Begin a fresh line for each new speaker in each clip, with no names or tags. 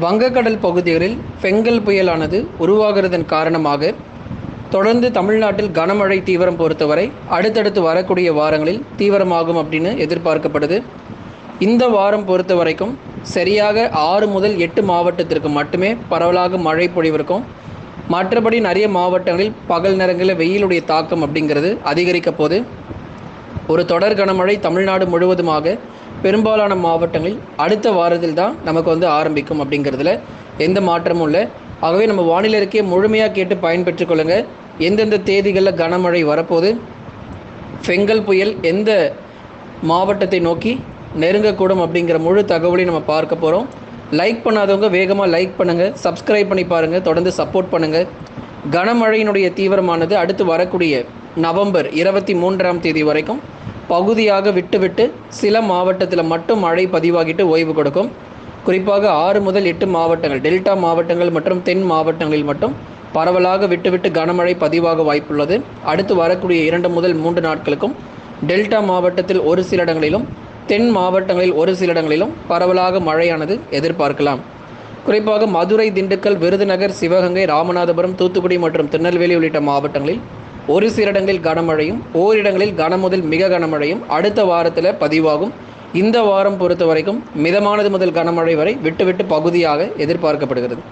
வங்கக்கடல் பகுதிகளில் பெங்கல் புயலானது உருவாகிறதன் காரணமாக தொடர்ந்து தமிழ்நாட்டில் கனமழை தீவிரம் பொறுத்தவரை அடுத்தடுத்து வரக்கூடிய வாரங்களில் தீவிரமாகும் அப்படின்னு எதிர்பார்க்கப்படுது. இந்த வாரம் பொறுத்த வரைக்கும் சரியாக ஆறு முதல் எட்டு மாவட்டத்திற்கு மட்டுமே பரவலாக மழை பொழிவிருக்கும். மற்றபடி நிறைய மாவட்டங்களில் பகல் நேரங்களில் வெயிலுடைய தாக்கம் அப்படிங்கிறது அதிகரிக்க போது ஒரு தொடர் கனமழை தமிழ்நாடு முழுவதுமாக பெரும்பாலான மாவட்டங்களில் அடுத்த வாரத்தில் தான் நமக்கு வந்து ஆரம்பிக்கும் அப்படிங்கிறதுல எந்த மாற்றமும் இல்லை. ஆகவே நம்ம வானிலை முழுமையாக கேட்டு பயன்பெற்று கொள்ளுங்க. எந்தெந்த தேதிகளில் கனமழை வரப்போகுது? ஃபெங்கல் புயல் எந்த மாவட்டத்தை நோக்கி நெருங்கக்கூடும் அப்படிங்கிற முழு தகவலையும் நம்ம பார்க்க போகிறோம் லைக் பண்ணாதவங்க வேகமாக லைக் பண்ணுங்கள் சப்ஸ்கிரைப் பண்ணி பாருங்கள் தொடர்ந்து சப்போர்ட் பண்ணுங்கள் கனமழையினுடைய தீவிரமானது அடுத்து வரக்கூடிய நவம்பர் இருபத்தி மூன்றாம் தேதி வரைக்கும் பகுதியாக விட்டுவிட்டு சில மாவட்டத்தில் மட்டும் மழை பதிவாகிட்டு ஓய்வு கொடுக்கும். குறிப்பாக ஆறு முதல் எட்டு மாவட்டங்கள் டெல்டா மாவட்டங்கள் மற்றும் தென் மாவட்டங்களில் மட்டும் பரவலாக விட்டுவிட்டு கனமழை பதிவாக வாய்ப்புள்ளது. அடுத்து வரக்கூடிய இரண்டு முதல் மூன்று நாட்களுக்கும் டெல்டா மாவட்டத்தில் ஒரு சில இடங்களிலும் தென் மாவட்டங்களில் ஒரு சில இடங்களிலும் பரவலாக மழையானது எதிர்பார்க்கலாம். குறிப்பாக மதுரை திண்டுக்கல் விருதுநகர் சிவகங்கை ராமநாதபுரம் தூத்துக்குடி மற்றும் திருநெல்வேலி உள்ளிட்ட மாவட்டங்களில் ஒரு சில இடங்களில் கனமழையும் ஓரிடங்களில் கனமுதல் மிக கனமழையும் அடுத்த வாரத்தில் பதிவாகும். இந்த வாரம் பொறுத்த வரைக்கும் மிதமானது முதல் கனமழை வரை விட்டு விட்டு பகுதியாக எதிர்பார்க்கப்படுகிறது.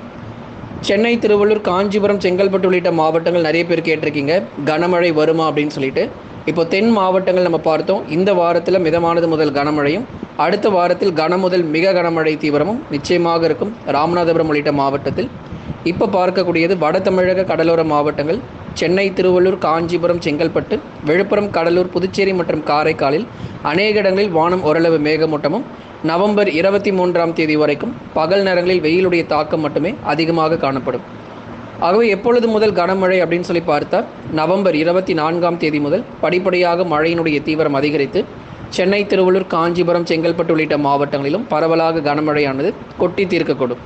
சென்னை திருவள்ளூர் காஞ்சிபுரம் செங்கல்பட்டு உள்ளிட்ட மாவட்டங்கள் நிறைய பேர் கேட்டிருக்கீங்க. கனமழை வருமா அப்படின்னு சொல்லிட்டு. இப்போ தென் மாவட்டங்கள் நம்ம பார்த்தோம். இந்த வாரத்தில் மிதமானது முதல் கனமழையும் அடுத்த வாரத்தில் கன முதல் மிக கனமழை தீவிரமும் நிச்சயமாக இருக்கும் ராமநாதபுரம் உள்ளிட்ட மாவட்டத்தில். இப்போ பார்க்கக்கூடியது வட தமிழக கடலோர மாவட்டங்கள் சென்னை திருவள்ளூர் காஞ்சிபுரம் செங்கல்பட்டு விழுப்புரம் கடலூர் புதுச்சேரி மற்றும் காரைக்காலில் அநேக இடங்களில் வானம் ஓரளவு மேகமூட்டமும் நவம்பர் இருபத்தி மூன்றாம் தேதி வரைக்கும் பகல் நேரங்களில் வெயிலுடைய தாக்கம் மட்டுமே அதிகமாக காணப்படும். ஆகவே எப்பொழுது முதல் கனமழை அப்படின்னு சொல்லி பார்த்தா நவம்பர் இருபத்தி நான்காம் தேதி முதல் படிப்படியாக மழையினுடைய தீவிரம் அதிகரித்து சென்னை திருவள்ளூர் காஞ்சிபுரம் செங்கல்பட்டு உள்ளிட்ட மாவட்டங்களிலும் பரவலாக கனமழையானது கொட்டி தீர்க்கக்கூடும்.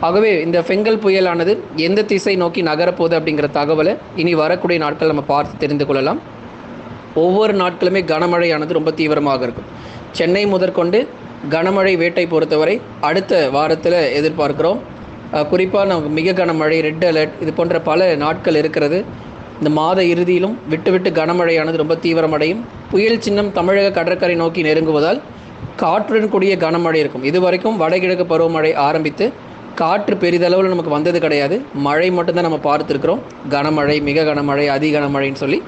ஆகவே இந்த ஃபெங்கல் புயலானது எந்த திசை நோக்கி நகரப்போகுது அப்படிங்கிற தகவலை இனி வரக்கூடிய நாட்கள் நம்ம பார்த்து தெரிந்து கொள்ளலாம். ஒவ்வொரு நாட்களுமே கனமழையானது ரொம்ப தீவிரமாக இருக்கும். சென்னை முதற்கொண்டு கனமழை வேட்டை பொறுத்தவரை அடுத்த வாரத்தில் எதிர்பார்க்கிறோம். குறிப்பாக நமக்கு மிக கனமழை ரெட் அலர்ட் இது போன்ற பல நாட்கள் இருக்கிறது. இந்த மாத இறுதியிலும் விட்டு விட்டு கனமழையானது ரொம்ப தீவிரமடையும். புயல் சின்னம் தமிழக கடற்கரை நோக்கி நெருங்குவதால் காற்றுடன் கூடிய கனமழை இருக்கும். இதுவரைக்கும் வடகிழக்கு பருவமழை ஆரம்பித்து காற்று பெரிதளவில் நமக்கு வந்தது கிடையாது. மழை மட்டும்தான் நம்ம பார்த்துருக்குறோம். கனமழை மிக கனமழை அதி கனமழைன்னு சொல்லி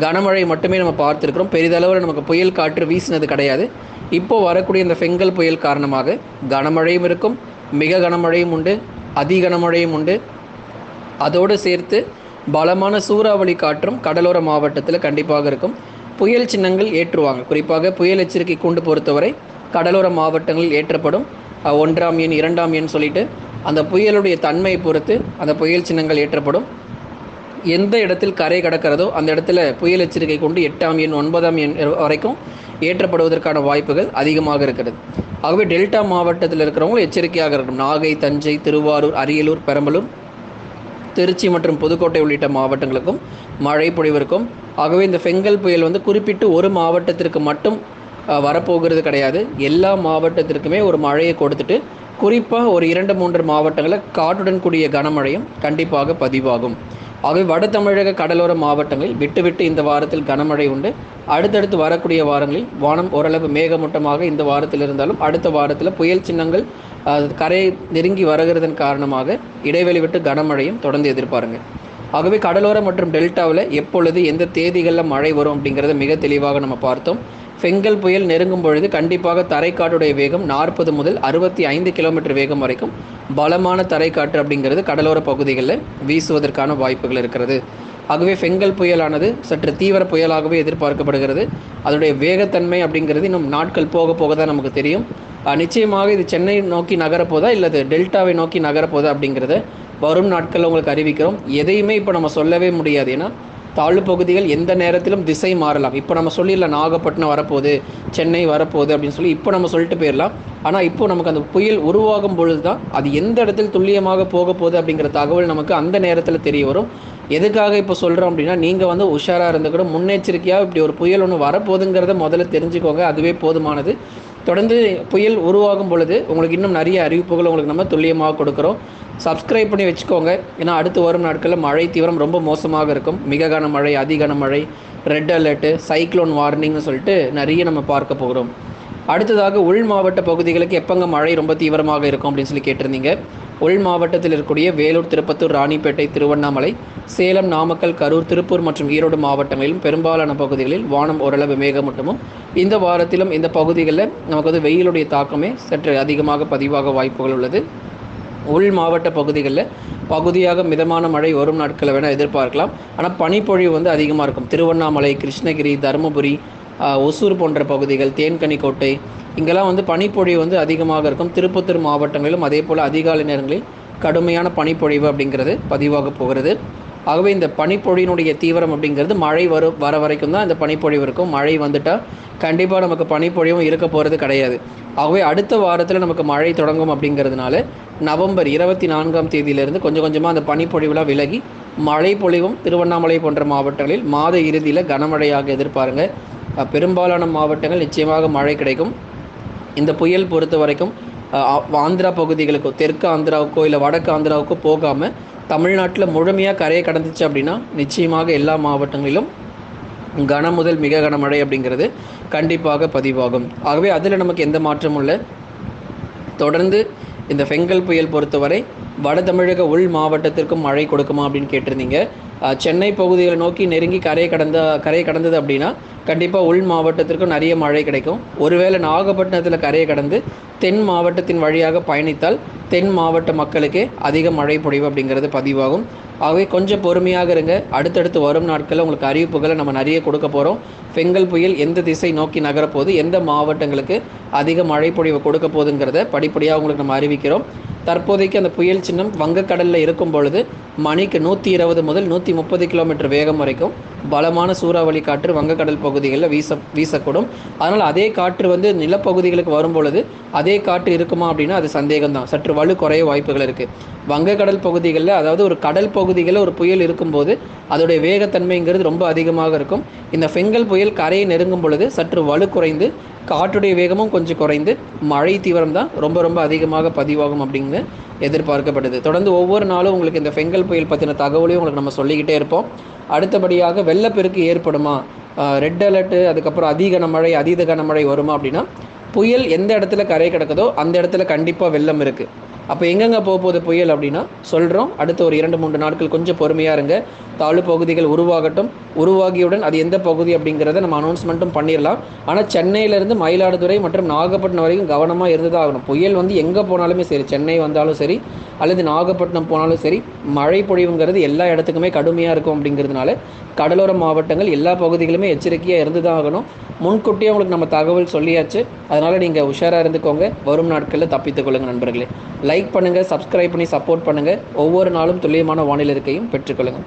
கனமழை மட்டுமே நம்ம பார்த்துருக்குறோம். பெரிதளவில் நமக்கு புயல் காற்று வீசினது கிடையாது. இப்போது வரக்கூடிய இந்த ஃபெங்கல் புயல் காரணமாக கனமழையும் இருக்கும் மிக கனமழையும் உண்டு அதி கனமழையும் உண்டு. அதோடு சேர்த்து பலமான சூறாவளி காற்றும் கடலோர மாவட்டத்தில் கண்டிப்பாக இருக்கும். புயல் சின்னங்கள் ஏற்றுவாங்க. குறிப்பாக புயல் எச்சரிக்கை கூண்டு பொறுத்தவரை கடலோர மாவட்டங்களில் ஏற்றப்படும். ஒன்றாம் எண் இரண்டாம் எண் சொல்லிட்டு அந்த புயலுடைய தன்மையை பொறுத்து அந்த புயல் சின்னங்கள் ஏற்றப்படும். எந்த இடத்தில் கரை கடக்கிறதோ அந்த இடத்துல புயல் எச்சரிக்கை கொண்டு எட்டாம் எண் ஒன்பதாம் எண் வரைக்கும் ஏற்றப்படுவதற்கான வாய்ப்புகள் அதிகமாக இருக்கிறது. ஆகவே டெல்டா மாவட்டத்தில் இருக்கிறவங்க எச்சரிக்கையாக இருக்கணும். நாகை தஞ்சை திருவாரூர் அரியலூர் பெரம்பலூர் திருச்சி மற்றும் புதுக்கோட்டை உள்ளிட்ட மாவட்டங்களுக்கும் மழை பொழிவிற்கும். ஆகவே இந்த ஃபெங்கல் புயல் வந்து குறிப்பிட்டு ஒரு மாவட்டத்திற்கு மட்டும் வரப்போகிறது கிடையாது. எல்லா மாவட்டத்திற்குமே ஒரு மழையை கொடுத்துட்டு குறிப்பாக ஒரு இரண்டு மூன்று மாவட்டங்களில் காற்றுடன் கூடிய கனமழையும் கண்டிப்பாக பதிவாகும். ஆகவே வட தமிழக கடலோர மாவட்டங்களில் விட்டுவிட்டு இந்த வாரத்தில் கனமழை உண்டு. அடுத்தடுத்து வரக்கூடிய வாரங்களில் வானம் ஓரளவு மேகமூட்டமாக இந்த வாரத்தில் இருந்தாலும் அடுத்த வாரத்தில் புயல் சின்னங்கள் கரையை நெருங்கி வருகிறதன் காரணமாக இடைவெளி விட்டு கனமழையும் தொடர்ந்து எதிர்பாருங்க. ஆகவே கடலோர மற்றும் டெல்டாவில் எப்பொழுது எந்த தேதிகளில் மழை வரும் அப்படிங்கிறத மிக தெளிவாக நம்ம பார்த்தோம். ஃபெங்கல் புயல் நெருங்கும் பொழுது கண்டிப்பாக தரைக்காட்டுடைய வேகம் நாற்பது முதல் அறுபத்தி ஐந்து கிலோமீட்டர் வேகம் வரைக்கும் பலமான தரைக்காற்று அப்படிங்கிறது கடலோர பகுதிகளில் வீசுவதற்கான வாய்ப்புகள் இருக்கிறது. ஆகவே ஃபெங்கல் புயலானது சற்று தீவிர புயலாகவே எதிர்பார்க்கப்படுகிறது. அதனுடைய வேகத்தன்மை அப்படிங்கிறது இன்னும் நாட்கள் போக போக தான் நமக்கு தெரியும். நிச்சயமாக இது சென்னை நோக்கி நகரப்போதா இல்லது டெல்டாவை நோக்கி நகரப்போதா அப்படிங்கிறத வரும் நாட்களில் உங்களுக்கு அறிவிக்கிறோம். எதையுமே இப்போ நம்ம சொல்லவே முடியாது. ஏன்னா தாழ்வு பகுதிகள் எந்த நேரத்திலும் திசை மாறலாம். இப்போ நம்ம சொல்லிடலாம் நாகப்பட்டினம் வரப்போகுது சென்னை வரப்போகுது அப்படின்னு சொல்லி இப்போ நம்ம சொல்லிட்டு போயிடலாம். ஆனால் இப்போ நமக்கு அந்த புயல் உருவாகும் பொழுது தான் அது எந்த இடத்தில் துல்லியமாக போக போகுது அப்படிங்கிற தகவல் நமக்கு அந்த நேரத்தில் தெரிய வரும். எதுக்காக இப்போ சொல்கிறோம் அப்படின்னா நீங்கள் வந்து உஷாராக இருந்து கூட முன்னெச்சரிக்கையாக இப்படி ஒரு புயல் ஒன்று வரப்போகுதுங்கிறத முதல்ல தெரிஞ்சுக்கோங்க. அதுவே போதுமானது. தொடர்ந்து புயல் உருவாகும் பொழுது உங்களுக்கு இன்னும் நிறைய அறிவிப்புகள் உங்களுக்கு நம்ம துல்லியமாக கொடுக்குறோம். சப்ஸ்கிரைப் பண்ணி வச்சுக்கோங்க. ஏன்னா அடுத்து வரும் நாட்களில் மழை தீவிரம் ரொம்ப மோசமாக இருக்கும். மிக கனமழை அதி கனமழை ரெட் அலர்ட்டு சைக்ளோன் வார்னிங்னு சொல்லிட்டு நிறைய நம்ம பார்க்க போகிறோம். அடுத்ததாக உள் மாவட்ட பகுதிகளுக்கு எப்போங்க மழை ரொம்ப தீவிரமாக இருக்கும் அப்படின்னு சொல்லி கேட்டிருந்தீங்க. உள் மாவட்டத்தில் இருக்கக்கூடிய வேலூர் திருப்பத்தூர் ராணிப்பேட்டை திருவண்ணாமலை சேலம் நாமக்கல் கரூர் திருப்பூர் மற்றும் ஈரோடு மாவட்டங்களிலும் பெரும்பாலான பகுதிகளில் வானம் ஓரளவு மேகமூட்டமும். இந்த வாரத்திலும் இந்த பகுதிகளில் நமக்கு வந்து வெயிலுடைய தாக்கமே சற்று அதிகமாக பதிவாக வாய்ப்புகள் உள்ளது. உள் மாவட்ட பகுதிகளில் பகுதியாக மிதமான மழை வரும் நாட்களை வேணால் எதிர்பார்க்கலாம். ஆனால் பனிப்பொழிவு வந்து அதிகமாக இருக்கும். திருவண்ணாமலை கிருஷ்ணகிரி தருமபுரி ஒசூர் போன்ற பகுதிகள் தேன்கனிக்கோட்டை இங்கெல்லாம் வந்து பனிப்பொழிவு வந்து அதிகமாக இருக்கும். திருப்பத்தூர் மாவட்டங்களிலும் அதே போல் அதிகாலை நேரங்களில் கடுமையான பனிப்பொழிவு அப்படிங்கிறது பதிவாக போகிறது. ஆகவே இந்த பனிப்பொழியினுடைய தீவிரம் அப்படிங்கிறது மழை வரும் வர வரைக்கும் தான் இந்த பனிப்பொழிவு இருக்கும். மழை வந்துட்டால் கண்டிப்பாக நமக்கு பனிப்பொழிவும் இருக்க போகிறது கிடையாது. ஆகவே அடுத்த வாரத்தில் நமக்கு மழை தொடங்கும் அப்படிங்கிறதுனால நவம்பர் இருபத்தி நான்காம் தேதியிலிருந்து கொஞ்சம் கொஞ்சமாக அந்த பனிப்பொழிவுலாம் விலகி மழை பொழிவும் திருவண்ணாமலை போன்ற மாவட்டங்களில் மாத இறுதியில் கனமழையாக எதிர்பாருங்க. பெரும்பாலான மாவட்டங்கள் நிச்சயமாக மழை கிடைக்கும். இந்த புயல் பொறுத்த வரைக்கும் ஆந்திரா பகுதிகளுக்கோ தெற்கு ஆந்திராவுக்கோ இல்லை வடக்கு ஆந்திராவுக்கோ போகாமல் தமிழ்நாட்டில் முழுமையாக கரையை கடந்துச்சு அப்படின்னா நிச்சயமாக எல்லா மாவட்டங்களிலும் கன முதல் மிக கனமழை அப்படிங்கிறது கண்டிப்பாக பதிவாகும். ஆகவே அதில் நமக்கு எந்த மாற்றமும் இல்லை. தொடர்ந்து இந்த ஃபெங்கல் புயல் பொறுத்தவரை வட தமிழக உள் மாவட்டத்திற்கும் மழை கொடுக்குமா அப்படின்னு கேட்டிருந்தீங்க. சென்னை பகுதிகளை நோக்கி நெருங்கி கரையை கடந்த கரையை கடந்தது அப்படின்னா கண்டிப்பாக உள் மாவட்டத்திற்கும் நிறைய மழை கிடைக்கும். ஒருவேளை நாகப்பட்டினத்தில் கரையை கடந்து தென் மாவட்டத்தின் வழியாக பயணித்தால் தென் மாவட்ட மக்களுக்கே அதிக மழை பொழிவு அப்படிங்கிறது பதிவாகும். ஆகவே கொஞ்சம் பொறுமையாக இருங்க. அடுத்தடுத்து வரும் நாட்களில் உங்களுக்கு அறிவிப்புகளை நம்ம நிறைய கொடுக்க போகிறோம் பெங்கல் புயல் எந்த திசை நோக்கி நகரப்போகுது? எந்த மாவட்டங்களுக்கு அதிக மழை பொழிவு கொடுக்க போகுதுங்கிறத படிப்படியாக உங்களுக்கு நம்ம அறிவிக்கிறோம். தற்போதைக்கு அந்த புயல் சின்னம் வங்கக்கடலில் இருக்கும் பொழுது மணிக்கு நூற்றி இருபது முதல் நூற்றி முப்பது கிலோமீட்டர் வேகம் வரைக்கும் பலமான சூறாவளி காற்று வங்கக்கடல் பகுதிகளில் வீச வீசக்கூடும். அதனால் அதே காற்று வந்து நிலப்பகுதிகளுக்கு வரும் பொழுது அதே காற்று இருக்குமா அப்படின்னா அது சந்தேகம்தான். சற்று வலு குறைய வாய்ப்புகள் இருக்குது வங்கக்கடல் பகுதிகளில் அதாவது ஒரு கடல் பகுதிகளில் ஒரு புயல் இருக்கும்போது அதோடைய வேகத்தன்மைங்கிறது ரொம்ப அதிகமாக இருக்கும். இந்த ஃபெங்கல் புயல் கரையை நெருங்கும் பொழுது சற்று வலு குறைந்து காற்றுடைய வேகமும் கொஞ்சம் குறைந்து மழை தீவிரம் தான் ரொம்ப ரொம்ப அதிகமாக பதிவாகும் அப்படின்னு எதிர்பார்க்கப்படுது. தொடர்ந்து ஒவ்வொரு நாளும் உங்களுக்கு இந்த ஃபெங்கல் புயல் பற்றின தகவலையும் உங்களுக்கு நம்ம சொல்லிக்கிட்டே இருப்போம். அடுத்தபடியாக வெள்ளப்பெருக்கு ஏற்படுமா? ரெட் அலர்ட்டு அதுக்கப்புறம் அதிக கனமழை அதீத கனமழை வருமா அப்படின்னா புயல் எந்த இடத்துல கரை கிடக்குதோ அந்த இடத்துல கண்டிப்பாக வெள்ளம் இருக்குது அப்போ எங்கெங்கே போக போகுது புயல் அப்படின்னா சொல்கிறோம் அடுத்த ஒரு இரண்டு மூன்று நாட்கள் கொஞ்சம் பொறுமையாக இருங்க. தாழ்வு பகுதிகள் உருவாகட்டும். உருவாகியுடன் அது எந்த பகுதி அப்படிங்கிறத நம்ம அனௌன்ஸ்மெண்ட்டும் பண்ணிடலாம். ஆனால் சென்னையிலேருந்து மயிலாடுதுறை மற்றும் நாகப்பட்டினம் வரைக்கும் கவனமாக இருந்து தான் ஆகணும். புயல் வந்து எங்கே போனாலுமே சரி சென்னை வந்தாலும் சரி அல்லது நாகப்பட்டினம் போனாலும் சரி மழை பொழிவுங்கிறது எல்லா இடத்துக்குமே கடுமையாக இருக்கும் அப்படிங்கிறதுனால கடலோர மாவட்டங்கள் எல்லா பகுதிகளுமே எச்சரிக்கையாக இருந்து தான் ஆகணும். முன்கூட்டியே உங்களுக்கு நம்ம தகவல் சொல்லியாச்சு. அதனால் நீங்கள் உஷாராக இருந்துக்கோங்க. வரும் நாட்களில் தப்பித்துக் கொள்ளுங்கள் நண்பர்களே. லைக் பண்ணுங்கள் சப்ஸ்கிரைப் பண்ணி சப்போர்ட் பண்ணுங்கள் ஒவ்வொரு நாளும் துல்லியமான வானிலை இருக்கையும் பெற்றுக்கொள்ளுங்கள்